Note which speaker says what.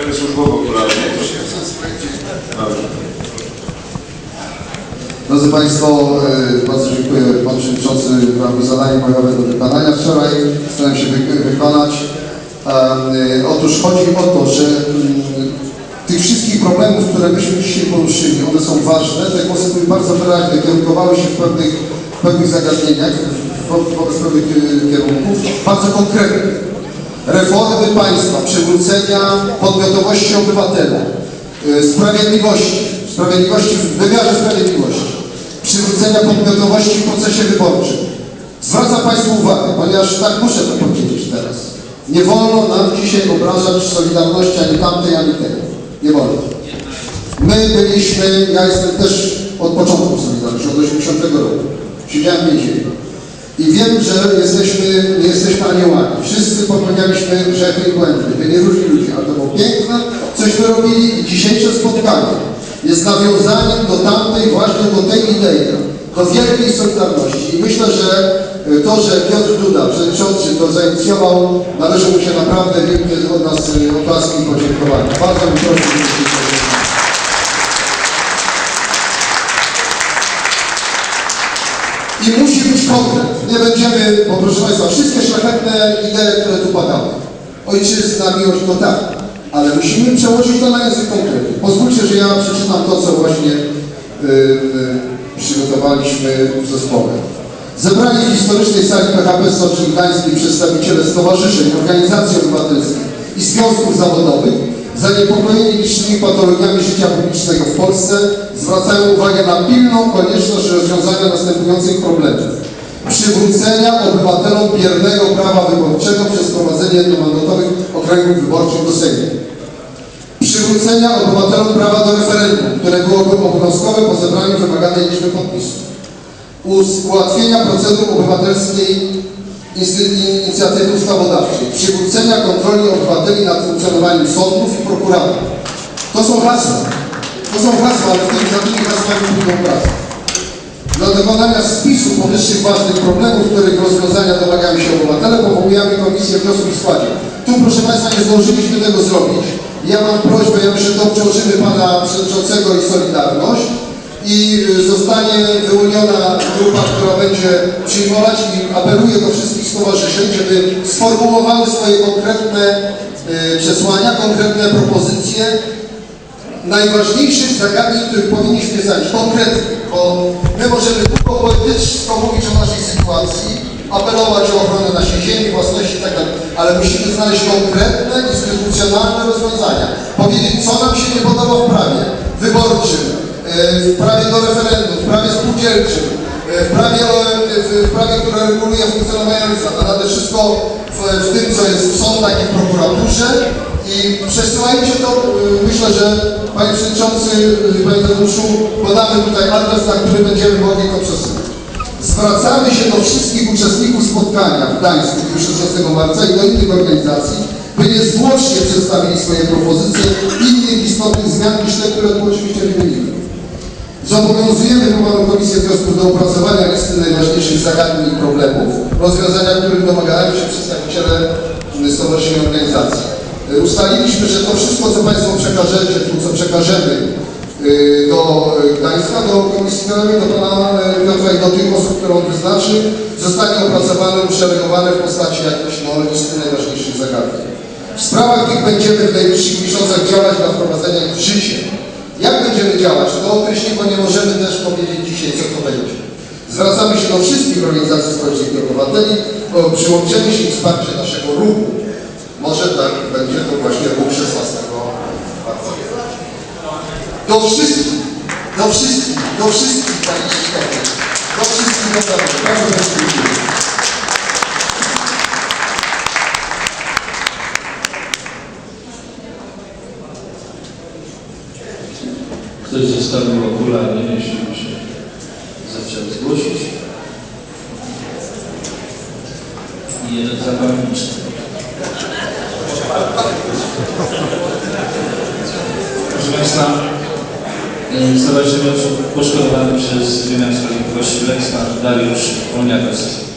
Speaker 1: takie służbowo prawnie. Dobrze.
Speaker 2: Drodzy Państwo, e, bardzo dziękuję Panu Przewodniczący za zadanie mojowe do wykonania wczoraj. Staram się wy wykonać. E, Otóż chodzi o to, że mm, tych wszystkich problemów, które myśmy dzisiaj poruszyli, one są ważne. Te głosy były bardzo wyraźne, kierunkowały się w pewnych, w pewnych zagadnieniach, wo- wobec pewnych e, kierunków, bardzo konkretnych. Reformy państwa, przywrócenia podmiotowości obywatela, y, sprawiedliwości, sprawiedliwości w wymiarze sprawiedliwości, przywrócenia podmiotowości w procesie wyborczym. Zwracam Państwu uwagę, ponieważ tak muszę to powiedzieć teraz. Nie wolno nam dzisiaj obrażać Solidarności ani tamtej, ani tej. Nie wolno. My byliśmy, ja jestem też od początku Solidarności, od 80 roku. Siedziałem w więzieniu. I wiem, że jesteśmy, nie jesteśmy aniołami. Wszyscy popełnialiśmy grzechy i błędy. Byli różni ludzie, ale to było piękne, cośmy robili i dzisiejsze spotkanie jest nawiązaniem do tamtej, właśnie do tej idei, do wielkiej solidarności. I myślę, że y, to, że Piotr Duda, przewodniczący, to zainicjował, należy mu się naprawdę wielkie od nas y, oklaski i podziękowania. Bardzo bym prosił, I musi być konkret. Nie będziemy, bo proszę Państwa, wszystkie szlachetne idee, które tu padały. Ojczyzna, miłość, to tak. Ale musimy przełożyć to na język konkretny. Pozwólcie, że ja przeczytam to, co właśnie y, y, przygotowaliśmy w zespole. Zebrani w historycznej sali PHP Soczni przedstawiciele stowarzyszeń, organizacji obywatelskich i związków zawodowych zaniepokojeni licznymi patologiami życia publicznego w Polsce zwracają uwagę na pilną konieczność rozwiązania następujących problemów. Przywrócenia obywatelom biernego prawa wyborczego przez wprowadzenie jednomandatowych okręgów wyborczych do Sejmu. Przywrócenia obywatelom prawa do referendum, które byłoby obowiązkowe po zebraniu wymaganej liczby podpisów. Ułatwienia procedur obywatelskiej inicjatywy ustawodawczej, przywrócenia kontroli obywateli nad funkcjonowaniem sądów i prokuratur. To są hasła. To są hasła, ale w tym, za tymi hasłami długą pracę. Dla dokonania spisu powyższych ważnych problemów, których rozwiązania domagają się obywatele, powołujemy komisję w w składzie. Tu, proszę Państwa, nie zdążyliśmy tego zrobić. Ja mam prośbę, ja myślę, że to Pana Przewodniczącego i Solidarność i y, zostanie wyłoniona grupa, która będzie przyjmować i apeluję do wszystkich stowarzyszeń, żeby sformułowały swoje konkretne y, przesłania, konkretne propozycje najważniejszych zagadnień, których powinniśmy znać konkretnie, bo my możemy tylko poetycko mówić o naszej sytuacji, apelować o ochronę naszej ziemi, własności itd., ale musimy znaleźć konkretne, instytucjonalne rozwiązania. Powiedzieć, co nam się nie podoba w prawie wyborczym, w prawie do referendum, w prawie spółdzielczym, e, w prawie, o- w- prawie które reguluje funkcjonowanie nade wszystko w, w tym, co jest w sądach i w prokuraturze i przesyłajcie to, myślę, że Panie Przewodniczący, Panie Tadeuszu, podamy tutaj adres, na który będziemy mogli to przesyłać. Zwracamy się do wszystkich uczestników spotkania w Gdańsku w dniu 16 marca i do innych organizacji, by niezwłocznie przedstawili swoje propozycje innych istotnych zmian niż te, które tu oczywiście wymienimy. Zobowiązujemy wywołaną Komisję Wniosków do opracowania listy najważniejszych zagadnień i problemów, rozwiązania których domagają się przedstawiciele stowarzyszeń organizacji. Y, Ustaliliśmy, że to wszystko, co Państwo przekażecie, co przekażemy y, do Gdańska, do Komisji Krajowej, do Pana Piotra i do tych osób, które on wyznaczy, zostanie opracowane, uszeregowane w postaci jakiejś no, listy najważniejszych zagadnień. W sprawach tych będziemy w najbliższych miesiącach działać na wprowadzenie ich w życie. Jak będziemy działać? To określnie, bo nie możemy też powiedzieć dzisiaj, co to będzie. Zwracamy się do wszystkich organizacji społecznych i obywateli o przyłączenie się i wsparcie naszego ruchu. Może tak będzie to właśnie ruch 16 marca. Do wszystkich, do wszystkich, do wszystkich, Panie Krzysztofie. Do wszystkich naprawdę. Bardzo Państwu dziękuję.
Speaker 3: Ktoś zostawił okulary, jeśli by się zechciał zgłosić. I jeden zapalniczny. Proszę Państwa, Stowarzyszenie Osób Poszkodowanych przez Wymiar Sprawiedliwości Leksna Dariusz Olniakowski.